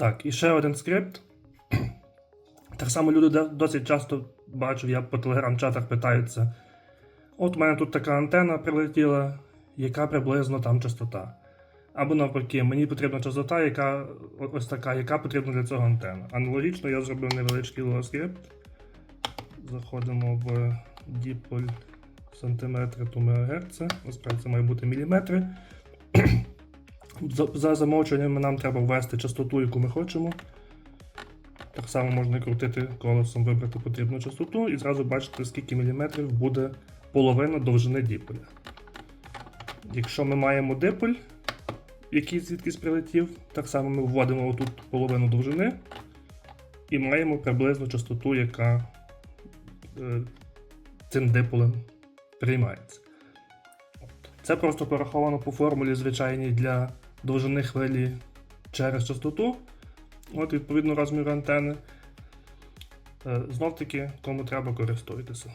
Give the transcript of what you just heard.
Так, і ще один скрипт. Так само люди досить часто бачу, я по телеграм-чатах питаються. От у мене тут така антенна прилетіла, яка приблизно там частота. Або навпаки, мені потрібна частота, яка ось така, яка потрібна для цього антенна. Аналогічно я зробив невеличкий лоскрипт. Заходимо в діполь сантиметри то мегагерци. Насправді це має бути міліметри. За, за замовчуваннями нам треба ввести частоту, яку ми хочемо. Так само можна крутити колесом, вибрати потрібну частоту і зразу бачити, скільки міліметрів буде половина довжини діполя. Якщо ми маємо диполь, який звідкись прилетів, так само ми вводимо отут половину довжини і маємо приблизну частоту, яка е, цим диполем приймається. Це просто пораховано по формулі звичайній для довжини хвилі через частоту. От, відповідно, розмір антени. Знов таки, кому треба користуйтеся.